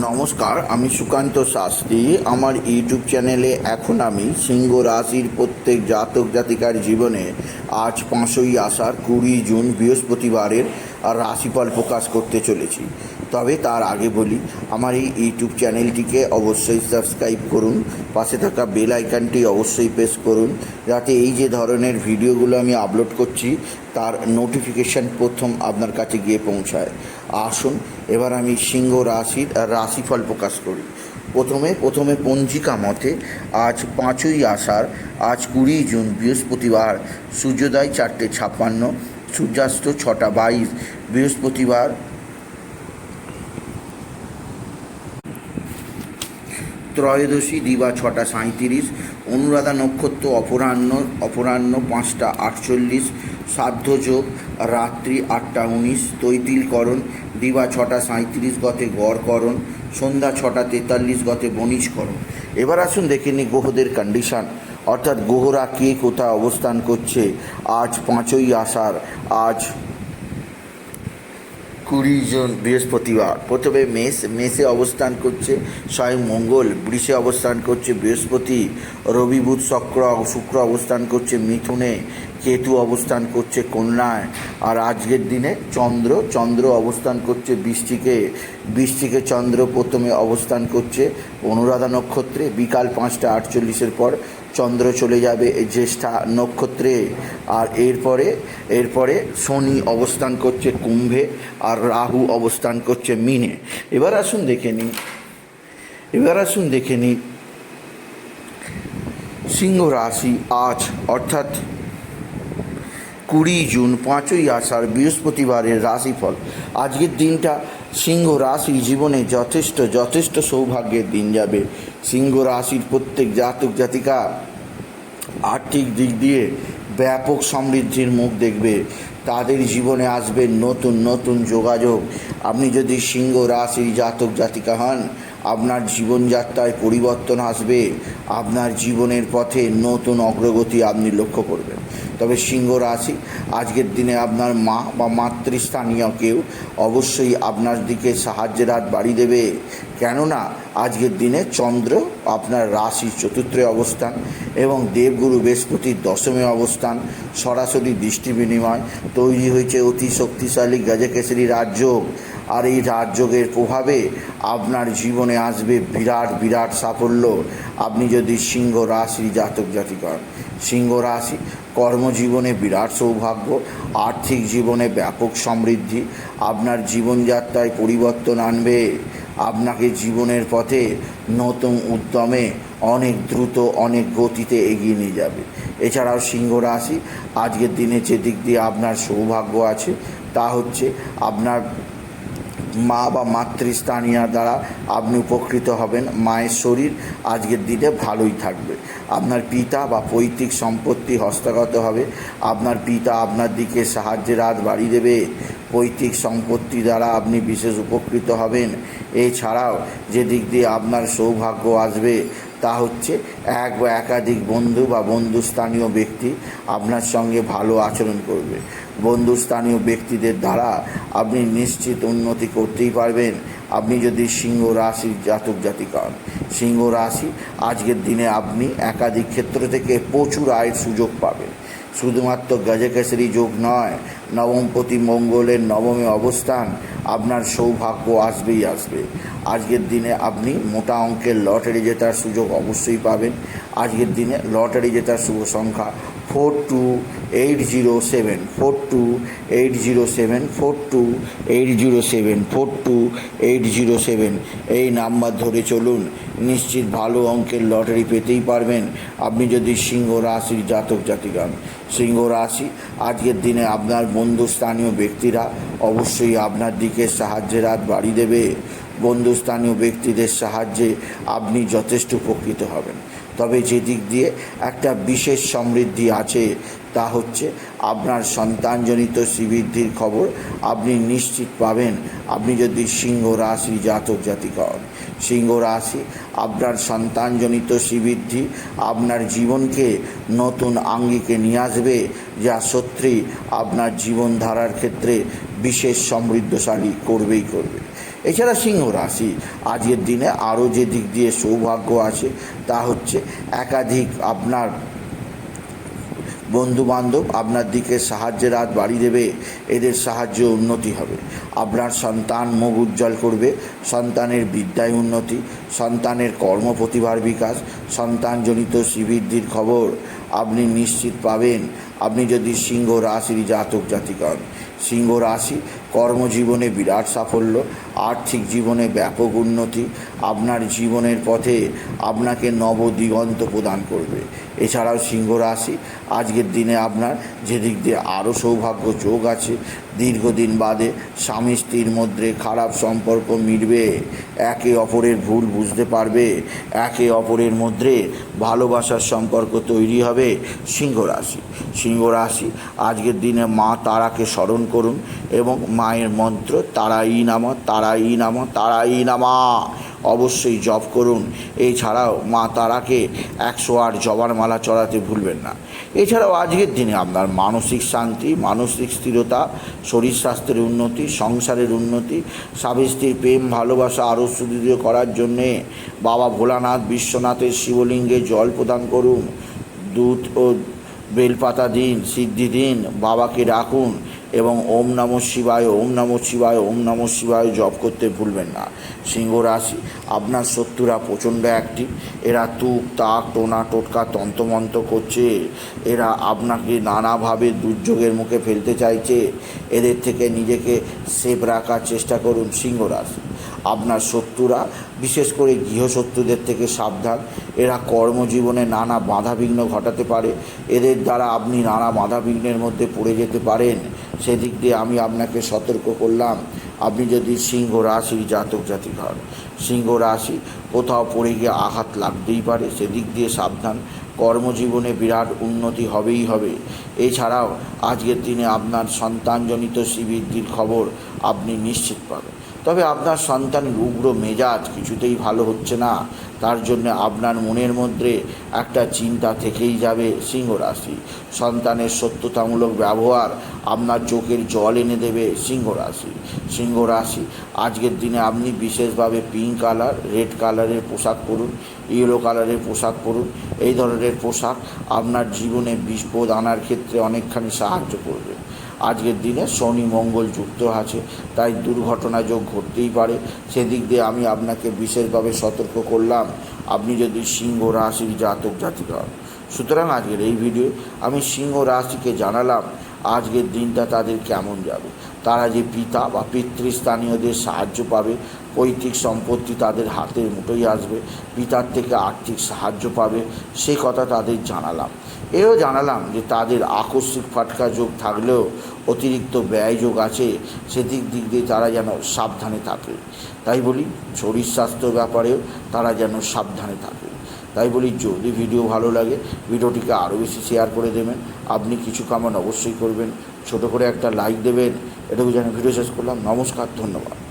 নমস্কার, আমি সুকান্ত শাস্ত্রী। আমার ইউটিউব চ্যানেলে এখন আমি সিংহ রাশির প্রত্যেক জাতক জাতিকার জীবনে আজ পাঁচই আষাঢ়, কুড়ি জুন, বৃহস্পতিবারের রাশিফল প্রকাশ করতে চলেছি। তবে তার আগে বলি, আমার এই ইউটিউব চ্যানেলটিকে অবশ্যই সাবস্ক্রাইব করুন, পাশে থাকা বেল আইকনটি অবশ্যই প্রেস করুন, যাতে এই যে ধরনের ভিডিওগুলো আমি আপলোড করছি, তার নোটিফিকেশান প্রথম আপনার কাছে গিয়ে পৌঁছায়। আসুন। এবার আমি সিংহ রাশির রাশিফল প্রকাশ করি। প্রথমে প্রথমে পঞ্জিকা মতে আজ পাঁচই আষাঢ়, আজ কুড়ি জুন বৃহস্পতিবার, সূর্যোদয় চারটে ছাপ্পান্ন, সূর্যাস্ত ছটা বাইশ, বৃহস্পতিবার ত্রয়োদশী দিবা ছটা সাঁইত্রিশ, অনুরাধা নক্ষত্র অপরাহ্ন অপরাহ্ন পাঁচটা আটচল্লিশ সাধ্যযোগ, রাত্রি আটটা উনিশ, তৈতিলকরণ, দিবা ছটা সাঁত্রিশ গতে গড়করণ, সন্ধ্যা ছটা তেতাল্লিশ গতে বণিজকরণ। এবার আসুন দেখে নিই গ্রহদের কন্ডিশান অর্থাৎ গ্রহরা কে কোথায় অবস্থান করছে? আজ পাঁচই আষাঢ়, আজ কুড়ি জন বৃহস্পতিবার। প্রথমে মেষ, মেষে অবস্থান করছে স্বয়ং মঙ্গল, বৃষে অবস্থান করছে বৃহস্পতি, রবি বুধ, শুক্র শুক্র অবস্থান করছে মিথুনে, কেতু অবস্থান করছে কন্যায়, আর আজকের দিনে চন্দ্র চন্দ্র অবস্থান করছে বৃষ্টিকে বৃষ্টিকে চন্দ্র প্রথমে অবস্থান করছে অনুরাধা নক্ষত্রে, বিকাল পাঁচটা আটচল্লিশের পর চন্দ্র চলে যাবে এই জ্যেষ্ঠা নক্ষত্রে। আর এরপরে এরপরে শনি অবস্থান করছে কুম্ভে আর রাহু অবস্থান করছে মিনে। এবার আসুন দেখে নিই। এবার আসুন দেখে নিই। সিংহ রাশি আজ, অর্থাৎ কুড়ি জুন, পাঁচই আষাঢ় বৃহস্পতিবারের রাশিফল। আজকের দিনটা সিংহ রাশি জীবনে যথেষ্ট যথেষ্ট সৌভাগ্যের দিন যাবে। সিংহ রাশির প্রত্যেক জাতক জাতিকা আর্থিক দিক দিয়ে ব্যাপক সমৃদ্ধির মুখ দেখবে। তাদের জীবনে আসবে নতুন নতুন যোগাযোগ। আপনি যদি সিংহ রাশির জাতক জাতিকা হন আপনার জীবনযাত্রায় পরিবর্তন আসবে, আপনার জীবনের পথে নতুন অগ্রগতি আপনি লক্ষ্য করবেন। তবে সিংহ রাশি, আজকের দিনে আপনার মা বা মাতৃস্থানীয় কেউ অবশ্যই আপনার দিকে সাহায্যের হাত বাড়িয়ে দেবে। কেননা, আজকের দিনে চন্দ্র আপনার রাশি চতুর্থে অবস্থান এবং দেবগুরু বৃহস্পতির দশমে অবস্থান। সরাসরি দৃষ্টি বিনিময় তৈরি হয়েছে অতি শক্তিশালী গজকেশরী রাজযোগ। আর এই রাজযোগের প্রভাবে আপনার জীবনে আসবে বিরাট বিরাট সাফল্য। আপনি যদি সিংহ রাশির জাতক জাতিকা সিংহ রাশি কর্মজীবনে বিরাট সৌভাগ্য, আর্থিক জীবনে ব্যাপক সমৃদ্ধি, আপনার জীবনযাত্রায় পরিবর্তন আনবে, আপনাকে জীবনের পথে নতুন উদ্যমে অনেক দ্রুত, অনেক গতিতে এগিয়ে নিয়ে যাবে। এছাড়াও সিংহ রাশি, আজকের দিনে যে দিক দিয়ে আপনার সৌভাগ্য আছে, তা হচ্ছে আপনার মা বা মাতৃস্থানীয় দ্বারা আপনি উপকৃত হবেন। মায়ের শরীর আজকের দিনে ভালোই থাকবে। আপনার পিতা বা পৈতৃক সম্পত্তি হস্তগত হবে। আপনার পিতা আপনার দিকে সাহায্যের হাত বাড়িয়ে দেবে। পৈতৃক সম্পত্তি দ্বারা আপনি বিশেষ উপকৃত হবেন। এছাড়াও যে দিক দিয়ে আপনার সৌভাগ্য আসবে, তা হচ্ছে এক বা একাধিক বন্ধু বা বন্ধুস্থানীয় ব্যক্তি আপনার সঙ্গে ভালো আচরণ করবে। বন্ধুস্থানীয় ব্যক্তিদের দ্বারা আপনি নিশ্চিত উন্নতি করতেই পারবেন। আপনি যদি সিংহ রাশির জাতক জাতিক হন সিংহ রাশি, আজকের দিনে আপনি একাধিক ক্ষেত্র থেকে প্রচুর আয়ের সুযোগ পাবেন। শুধুমাত্র গজকেশরী যোগ নয়, নবমপতি মঙ্গলের নবমে অবস্থান আপনার সৌভাগ্য আসবেই আসবে। আজকের দিনে আপনি মোটা অঙ্কের লটারি জেতার সুযোগ অবশ্যই পাবেন। আজকের দিনে লটারি জেতার শুভ সংখ্যা four two eight zero seven four two eight zero seven four two eight zero seven four two eight zero seven এই নাম্বার ধরে চলুন। নিশ্চিত ভালো অঙ্কের লটারি পেতেই পারবেন। আপনি যদি সিংহ রাশির জাতক জাতিকান সিংহ রাশি আজকের দিনে আপনার বন্ধুস্থানীয় ব্যক্তিরা অবশ্যই আপনার দিকে সাহায্যের হাত বাড়িয়ে দেবে। বন্ধুস্থানীয় ব্যক্তিদের সাহায্যে আপনি যথেষ্ট উপকৃত হবেন। তবে যে দিক দিয়ে একটা বিশেষ সমৃদ্ধি আছে তা হচ্ছে আপনার সন্তানজনিত শ্রীবৃদ্ধির খবর আপনি নিশ্চিত পাবেন। আপনি যদি সিংহ রাশি জাতক জাতিকা হন, সিংহ রাশি আপনার সন্তানজনিত শ্রীবৃদ্ধি আপনার জীবনকে নতুন আঙ্গিকে নিয়ে আসবে, যা সত্যি আপনার জীবনধারার ক্ষেত্রে বিশেষ সমৃদ্ধশালী করবেই করবে। এছাড়া সিংহ রাশি আজকের দিনে আরও যে দিক দিয়ে সৌভাগ্য আছে, তা হচ্ছে একাধিক আপনার বন্ধু বান্ধব আপনার দিকে সাহায্যের হাত বাড়ি দেবে, এদের সাহায্যে উন্নতি হবে। আপনার সন্তান মুখ উজ্জ্বল করবে, সন্তানের বিদ্যায় উন্নতি, সন্তানের কর্ম প্রতিভার বিকাশ, সন্তানজনিত শ্রীবৃদ্ধির খবর আপনি নিশ্চিত পাবেন। আপনি যদি সিংহ রাশির জাতক জাতিকা হন সিংহ রাশি কর্মজীবনে বিরাট সাফল্য আর্থিক জীবনে ব্যাপক উন্নতি, আপনার জীবনের পথে আপনাকে নবদিগন্ত প্রদান করবে। এছাড়াও সিংহ রাশি, আজকের দিনে আপনার যেদিক দিয়ে আরও সৌভাগ্য যোগ আছে, দীর্ঘদিন বাদে স্বামী স্ত্রীর মধ্যে খারাপ সম্পর্ক মিটবে, একে অপরের ভুল বুঝতে পারবে, একে অপরের মধ্যে ভালোবাসার সম্পর্ক তৈরি হবে সিংহ রাশি। সিংহ রাশি, আজকের দিনে মা তারাকে স্মরণ করুন এবং মায়ের মন্ত্র তারাই নামা তারাই নামা তারাই নামা। অবশ্যই জপ করুন। এছাড়াও মা তারাকে একশো আট জবার মালা চড়াতে ভুলবেন না। এছাড়াও আজকের দিনে আপনার মানসিক শান্তি, মানসিক স্থিরতা, শরীর স্বাস্থ্যের উন্নতি, সংসারের উন্নতি, স্বামী স্ত্রীর প্রেম, ভালোবাসা, আরও সুদৃঢ় করার জন্যে বাবা ভোলানাথ বিশ্বনাথের শিবলিঙ্গে জল প্রদান করুন। দুধ ও বেলপাতা দিন, সিদ্ধি দিন, বাবাকে ডাকুন। এবং ওম নমঃ শিবায়, ওম নমঃ শিবায়, ওম নমঃ শিবায় জপ করতে ভুলবেন না। সিংহ রাশি, আপনার শত্রুরা প্রচণ্ড অ্যাক্টিভ এরা তুক, তাক, টোনা, টোটকা, তন্ত্রমন্ত্র করছে। এরা আপনাকে নানাভাবে দুর্যোগের মুখে ফেলতে চাইছে। এদের থেকে নিজেকে সেফ রাখার চেষ্টা করুন সিংহ রাশি। আপনার শত্রুরা, বিশেষ করে গৃহশত্রুদের থেকে সাবধান। এরা কর্মজীবনে নানা বাধাবিঘ্ন ঘটাতে পারে। এদের দ্বারা আপনি নানা বাধাবিঘ্নের মধ্যে পড়ে যেতে পারেন। সেদিক দিয়ে আমি আপনাকে সতর্ক করলাম। আপনি যদি সিংহ রাশির জাতক জাতিক হন, সিংহ রাশি কোথাও পড়ে গিয়ে আঘাত লাগতেই পারে, সেদিক দিয়ে সাবধান। কর্মজীবনে বিরাট উন্নতি হবেই হবে। এছাড়াও আজকের দিনে আপনার সন্তানজনিত শ্রীবৃদ্ধির খবর আপনি নিশ্চিত পাবেন। তবে আপনার সন্তান উগ্র মেজাজ কিছুতেই ভালো হচ্ছে না। তার জন্য আপনার মনের মধ্যে একটা চিন্তা থেকেই যাবে সিংহ রাশি সন্তানের সত্যতামূলক ব্যবহার আপনার চোখের জল এনে দেবে সিংহ রাশি সিংহ রাশি আজকের দিনে আপনি বিশেষভাবে পিঙ্ক কালার রেড কালারের পোশাক পরুন ইয়েলো কালারের পোশাক পরুন। এই ধরনের পোশাক আপনার জীবনে বিপদ আনার ক্ষেত্রে অনেকখানি সাহায্য করবে। আজকের দিনে শনি মঙ্গল যুক্ত আছে, তাই দুর্ঘটনা যোগ ঘটতেই পারে। সেদিক দিয়ে আমি আপনাকে বিশেষভাবে সতর্ক করলাম, আপনি যদি সিংহ রাশির জাতক জাতিকা হন। সুতরাং আজকের এই ভিডিও আমি সিংহ রাশিকে জানালাম, আজকের দিনটা তাদের কেমন যাবে? তারা যে পিতা বা পিতৃস্থানীয়দের সাহায্য পাবে পৈতৃক সম্পত্তি তাদের হাতের মুঠোই আসবে, পিতার থেকে আর্থিক সাহায্য পাবে, সে কথা তাদের জানালাম। এও জানালাম যে তাদের আকস্মিক ফাটকা যোগ থাকলেও অতিরিক্ত ব্যয় যোগ আছে, সেদিক দিক দিয়ে তারা যেন সাবধানে থাকে। তাই বলি, শরীর স্বাস্থ্য ব্যাপারেও তারা যেন সাবধানে থাকে। তাই বলি, যদি ভিডিও ভালো লাগে, ভিডিওটিকে আরও বেশি শেয়ার করে দেবেন। আপনি কিছু কামান অবশ্যই করবেন। ছোট করে একটা লাইক দেবেন। এটুকু যেন ভিডিও শেষ করলাম। নমস্কার, ধন্যবাদ।